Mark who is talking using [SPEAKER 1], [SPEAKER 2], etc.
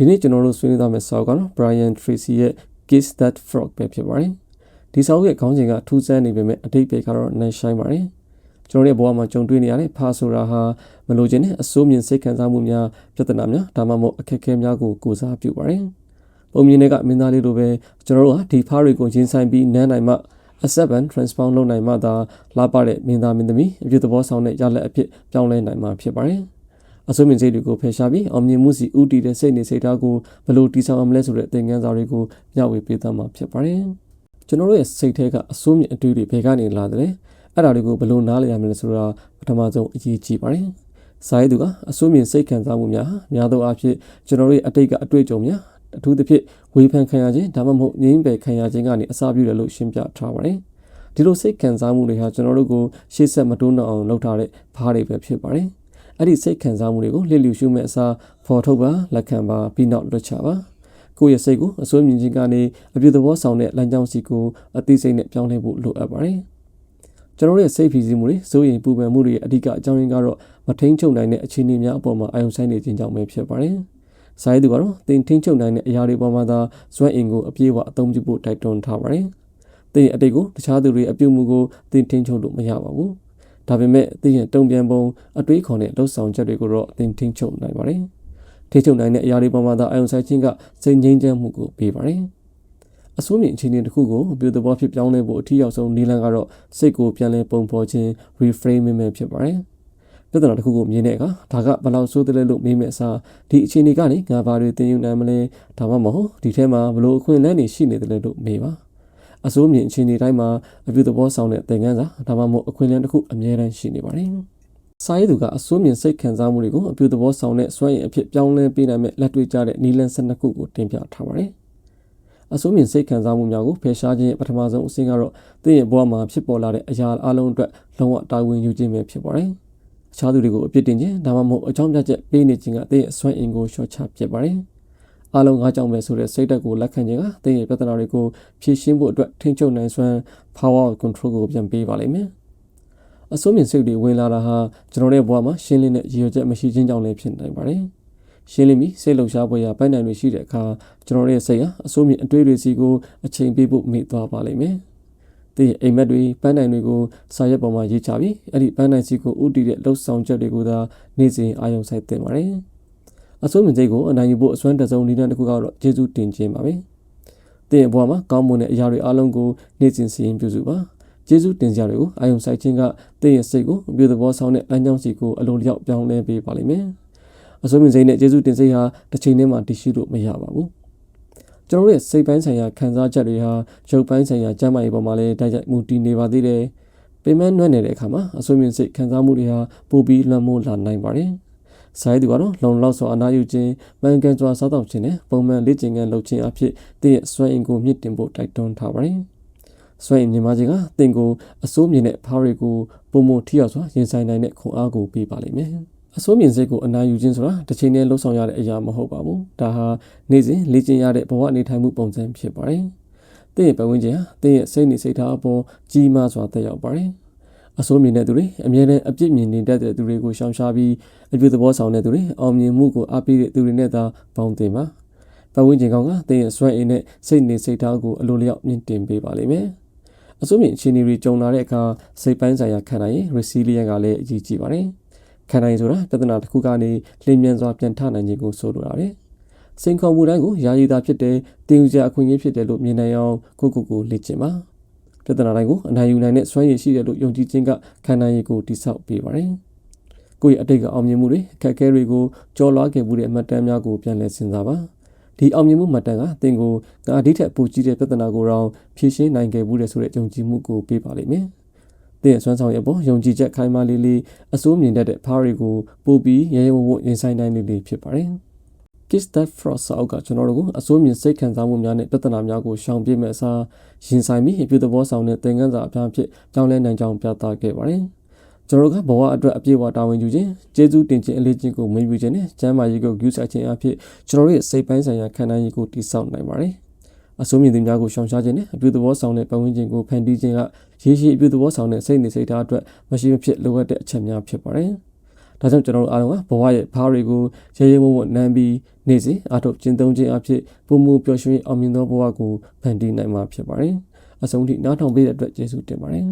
[SPEAKER 1] ဒီနေ့ကျွန်တော်တို့ဆွေးနွေးသွားမယ့်စာအုပ်ကတော့ Brian Tracy ရဲ့ Kiss That Frog ပဲဖြစ်ပါတယ်ဒီစာအုပ်ရဲ့ခေါင်းစဉ်ကထူးဆန်းနေပေမဲ့အတိတ်ပဲကတော့နိုင်ဆိုင်ပါတယ်ကျွန်တော်ရဲ့ဘဝမှာကြုံတွေ့နေရတဲ့ဖာဆိုတာဟာမလိုချင်တဲ့အစိုးမြင်စိတ်ခံစားမှုများပြဿနာများဒါမှမဟုတ်အခက်အခဲများကိုကိုစားပြုပါတယ်ပုံမြင်တွေကမင်းသားလေးလိုပဲကျွန်တော်တို့ဟာဒီဖားတွေကိုရင်ဆိုင်ပြီးနန်းနိုင်မှ accept and transform လုပ်နိုင်မှသာလာပတဲ့မင်းသားမင်းသမီးအပြုသဘောဆောင်တဲ့ရလဒ်အဖြစ်ပြောင်းလဲနိုင်မှာဖြစ်ပါတယ် အစိုးမြင်စိတ်တွေကိုဖယ်ရှားပြီးအောင်မြင်မှုစီဥတည်တဲ့စိတ်နေစိတ်ထားကိုဘယ်လိုတည်ဆောက်အောင်လဲဆိုတဲ့သင်ခန်းစာတွေကိုမျှဝေပေးသွားမှာဖြစ်ပါတယ်ကျွန်တော်တို့ရဲ့စိတ်ထဲကအစိုးမြင်အတွေ့တွေဘယ်ကနေလာတယ်လဲအဲ့ဒါတွေကိုဘယ်လိုနားလည်ရမလဲဆိုတာပထမဆုံးအရေးကြီးပါတယ်စာရေးသူကအစိုးမြင်စိတ်ခံစားမှုများများသောအားဖြင့်ကျွန်တော်တို့ရဲ့အတိတ်ကအတွေ့အကြုံများအထူးသဖြင့်ဝေဖန်ခံရခြင်းဒါမှမဟုတ်ငြင်းပယ်ခံရခြင်းကနေအစပြုတယ်လို့ရှင်းပြထားပါတယ်ဒီလိုစိတ်ခံစားမှုတွေဟာကျွန်တော်တို့ကိုရှေ့ဆက်မတိုးနောက်အောင်လုပ်ထားတဲ့ဘားတွေပဲဖြစ်ပါတယ် အဲ့ဒီစိတ်ခံစားမှုတွေကိုလျှလျူရှုမဲ့အစားဖော်ထုတ်ပါလက်ခံပါပြီးနောက်လွတ်ချပါကိုယ့်ရဲ့စိတ်ကိုအစိုးမြင်ခြင်းကနေအပြုသဘောဆောင်တဲ့လမ်းကြောင်းစီကိုအသိစိတ်နဲ့ပြောင်းလဲဖို့လိုအပ်ပါတယ်ကျွန်တော်ရဲ့စိတ်ဖိစီးမှုတွေစိုးရိမ်ပူပန်မှုတွေရဲ့အဓိကအကြောင်းရင်းကတော့မထိန်ချုပ်နိုင်တဲ့အခြေအနေများအပေါ်မှာအာရုံစိုက်နေခြင်းကြောင့်ပဲဖြစ်ပါတယ်။စာရေးသူကတော့တင်ထိန်ချုပ်နိုင်တဲ့အရာတွေပေါ်မှာသာဇွဲအင်ကိုအပြည့်အဝအသုံးပြုဖို့တိုက်တွန်းထားပါတယ်။တင်အတိတ်ကိုတခြားသူတွေအပြုတ်မှုကိုတင်ထိန်ချုပ်လို့မရပါဘူး။ ဒါပေမဲ့တင်ရဲ့တုံ့ပြန်ပုံအတွေးခေါ်တဲ့လှုပ်ဆောင်ချက်တွေကိုတော့တင်ထိန်ချုပ်နိုင်ပါတယ်။ထိန်ချုပ်နိုင်တဲ့အရာတွေပေါ်မှာသာအာရုံစိုက်ခြင်းကစိတ်ငြိမ်းချမ်းမှုကိုပေးပါတယ်။အစိုးမြင့်အခြေအနေတစ်ခုကိုအပြုသဘောဖြစ်ပြောင်းလဲဖို့အထီးရောက်ဆုံးနည်းလမ်းကတော့စိတ်ကိုပြန်လဲပုံဖော်ခြင်း reframing ပဲဖြစ်ပါတယ်။ပြဿနာတစ်ခုကိုမြင်တဲ့အခါဒါကဘယ်လောက်ဆိုးတယ်လို့မေးမယ့်အစားဒီအခြေအနေကနေငါဘာတွေသင်ယူနိုင်မလဲဒါမှမဟုတ်ဒီထဲမှာဘလို့အခွင့်အလမ်းတွေရှိနေတယ်လို့မေးပါ။ အစိုးမြင့်အခြေအနေတိုင်းမှာအပြုသဘောဆောင်တဲ့သင်ခန်းစာဒါမှမဟုတ်အခွင့်အလမ်းတစ်ခုအများတန်းရှိနေပါတယ်။စာရေးသူကအစိုးမြင့်စိတ်ခံစားမှုတွေကိုအပြုသဘောဆောင်တဲ့စွမ်းရည်အဖြစ်ပြောင်းလဲပေးနိုင်မဲ့လက်တွေ့ကျတဲ့နည်းလမ်း၁၂ခုကိုတင်ပြထားပါတယ်။အစိုးမြင်စိတ်ခံစားမှုများကိုဖယ်ရှားခြင်းပထမဆုံးအဆင့်ကတော့သင်ရဲ့ဘဝမှာဖြစ်ပေါ်လာတဲ့အရာအလုံးအတွက်လုံးဝတာဝန်ယူခြင်းပဲဖြစ်ပါတယ်။အခြားသူတွေကိုအပြစ်တင်ခြင်းဒါမှမဟုတ်အကြောင်းပြချက်ပေးနေခြင်းကသင်ရဲ့အစွမ်းအင်ကိုလျှော့ချပစ်ပါတယ်။ အလုံးငါးကြောင့်ပဲဆိုတဲ့စိတ်ဓာတ်ကိုလက်ခံခြင်းကသင်ရဲ့ပြဿနာတွေကိုဖြေရှင်းဖို့အတွက်ထိန်းချုပ်နိုင်စွမ်း power of control ကိုပြန်ပေးပါလိမ့်မယ်။အစိုးမြင်စိတ်တွေဝင်လာတာဟာကျွန်တော်ရဲ့ဘဝမှာရှင်းလင်းတဲ့ရည်ရွယ်ချက်မရှိခြင်းကြောင့်လည်းဖြစ်နိုင်ပါတယ်။ရှင်းလင်းပြီးစိတ်လှုပ်ရှားပွဲရပိုင်နိုင်တွေရှိတဲ့အခါကျွန်တော်ရဲ့စိတ်ဟာအစိုးမြင့်အတွေးတွေစီကိုအချိန်ပေးဖို့မေ့သွားပါလိမ့်မယ်။ဒီအိမ်မက်တွေပန်းနိုင်တွေကိုစာရွက်ပေါ်မှာရေးချပြီးအဲ့ဒီပန်းနိုင်စီကိုဥတည်တဲ့လှုပ်ဆောင်ချက်တွေကိုသာနေ့စဉ်အာရုံစိုက်သင့်ပါတယ်။ အစိုးမြင့်စိတ်ကိုအနိုင်ယူဖို့အစွမ်းတစုံနည်းလမ်းတစ်ခုကတော့ကျေးဇူးတင်ခြင်းပါပဲ။တဲ့ဘဝမှာကောင်းမွန်တဲ့အရာတွေအလုံးကိုနေ့စဉ်စီရင်ပြုစုပါ။ကျေးဇူးတင်စရာတွေကိုအာယုံစိုက်ခြင်းကတင့်ရဲ့စိတ်ကိုအပြည့်သဘောဆောင်တဲ့လမ်းကြောင်းစီကိုအလိုလျောက်ပြောင်းလဲပေးပါလိမ့်မယ်။အစိုးမြင့်စိတ်နဲ့ကျေးဇူးတင်စိတ်ဟာတစ်ချိန်တည်းမှာတည်ရှိလို့မရပါဘူးကျွန်တော်ရဲ့စိတ်ပိုင်းဆိုင်ရာခံစားချက်တွေဟာရုပ်ပိုင်းဆိုင်ရာကျန်းမာရေးပေါ်မှာလည်းတိုက်ရိုက်မူတည်နေပါသေးတယ်ပင်မနှွဲ့နေတဲ့အခါမှာအစိုးမြင့်စိတ်ခံစားမှုတွေဟာပိုပြီးလွှမ်းမိုးလာနိုင်ပါတယ် ဆိုင်သူကတော့လုံလောက်စွာအနာယူခြင်းမှန်ကန်စွာစားတော့ခြင်းနဲ့ပုံမှန်လေ့ကျင့်ခန်းလုပ်ခြင်းအဖြစ်တင့်ရဲ့စွမ်းအင်ကိုမြင့်တင်ဖို့တိုက်တွန်းထားပါတယ်။စွမ်းအင်မြင့်မားခြင်းကတင့်ကိုအစိုးမြင့်တဲ့ဖားတွေကိုပုံမထိရောက်စွာရင်ဆိုင်နိုင်တဲ့ခွန်အားကိုပေးပါလိမ့်မယ်။အစိုးမြင်စိတ်ကိုအနာယူခြင်းဆိုတာတစ်ချိန်တည်းလှုပ်ဆောင်ရတဲ့အရာမဟုတ်ပါဘူးဒါဟာနေ့စဉ်လေ့ကျင့်ရတဲ့ဘဝအနေထိုင်မှုပုံစံဖြစ်ပါတယ်တင့်ရဲ့ပတ်ဝန်းကျင်ဟာတင့်ရဲ့စိတ်နေစိတ်ထားအပေါ်ကြီးမားစွာသက်ရောက်ပါတယ် အစိုးမြင်တဲ့သူတွေအမြဲတမ်းအပြစ်မြင်နေတတ်တဲ့သူတွေကိုရှောင်ရှားပြီးအပြုသဘောဆောင်တဲ့သူတွေအောင်မြင်မှုကိုအားပေးတဲ့သူတွေနဲ့သာပေါင်းတင်ပါပတ်ဝန်းကျင်ကောင်ကတင့်ရဲ့စွမ်းအင်နဲ့စိတ်နေစိတ်ထားကိုအလိုလျောက်မြင့်တင်ပေးပါလိမ့်မယ်အစိုးမြင်အခြေအနေတွေကြုံလာတဲ့အခါစိတ်ပိုင်းဆိုင်ရာခံနိုင်ရင် resilient ကလည်းအရေးကြီးပါတယ်။ခံနိုင်ဆိုတာပြဿနာတစ်ခုကနေလင်းမြန်စွာပြန်ထနိုင်ခြင်းကိုဆိုလိုပါတယ်။စိန်ခေါ်မှုတိုင်းကိုယာယီတာဖြစ်တဲ့တင်ယူစရာအခွင့်အရေးဖြစ်တယ်လို့မြင်နိုင်အောင်ကိုကိုကိုလေ့ကျင့်ပါ။ ပြဿနာတိုင်းကိုအနိုင်ယူနိုင်တဲ့စွမ်းရည်ရှိတယ်လို့ယုံကြည်ခြင်းကခံနိုင်ရည်ကိုတိဆောက်ပေးပါတယ်။ကိုယ့်ရဲ့အတိတ်ကအောင်မြင်မှုတွေအခက်အခဲတွေကိုကြော်လွှားခဲ့မှုတဲ့အမှတ်တမ်းများကိုပြန်လည်စဉ်းစားပါ။ဒီအောင်မြင်မှုမှတ်တမ်းကသင်ကိုငါအဓိထက်ပိုကြီးတဲ့ပြဿနာကိုတော့ဖြေရှင်းနိုင်ခဲ့မှုတဲ့ဆိုတဲ့ယုံကြည်မှုကိုပေးပါလိမ့်မယ်။သင်စွမ်းဆောင်ရပေါ်ယုံကြည်ချက်ခိုင်မာလေးလေးအစိုးမြင်တတ်တဲ့ဖားတွေကိုပို့ပြီးရဲရဲဝံ့ဝံ့ရင်ဆိုင်နိုင်လေးလေးဖြစ်ပါတယ်။ Kiss that frost အောက်ကကျွန်တော်တို့ကအစိုးမြင်စိတ်ခံစားမှုများနဲ့ပြဿနာများကိုရှောင်ပြေးမဲ့အစားရင်ဆိုင်ပြီးအပြုသဘောဆောင်တဲ့သင်ခန်းစာအပြားဖြစ်ကြောင်းလဲနိုင်ကြောင်းပြသခဲ့ပါတယ်။ကျွန်တော်တို့ကဘဝအတွက်အပြည့်အဝတာဝန်ယူခြင်းကျေးဇူးတင်ခြင်းအလေးချင်းကိုမွေးမြူခြင်းနဲ့ကျမ်းမာရေးကိုယူဆခြင်းအဖြစ်ကျွန်တော်တို့ရဲ့စိတ်ပိုင်းဆိုင်ရာခံနိုင်ရည်ကိုတည်ဆောက်နိုင်ပါတယ်။အစိုးမြင့်သူများကိုရှောင်ရှားခြင်းနဲ့အပြုသဘောဆောင်တဲ့ပတ်ဝန်းကျင်ကိုဖန်တီးခြင်းကရည်ရှိအပြုသဘောဆောင်တဲ့စိတ်နေစိတ်ထားအတွက်မရှိမဖြစ်လိုအပ်တဲ့အချက်များဖြစ်ပါတယ် ဒါကြောင့်ကျွန်တော်တို့အားလုံးကဘဝရဲ့ဖားတွေကိုရေရဲမုံမနမ်းပြီးနေစီအထုတ်ကျင့်သုံးခြင်းအဖြစ်ပုံမှုပျော်ရွှင်အောင်မြင်သောဘဝကိုဖန်တီးနိုင်မှာဖြစ်ပါတယ်အဆုံးထိနားထောင်ပေးတဲ့အတွက်ကျေးဇူးတင်ပါတယ်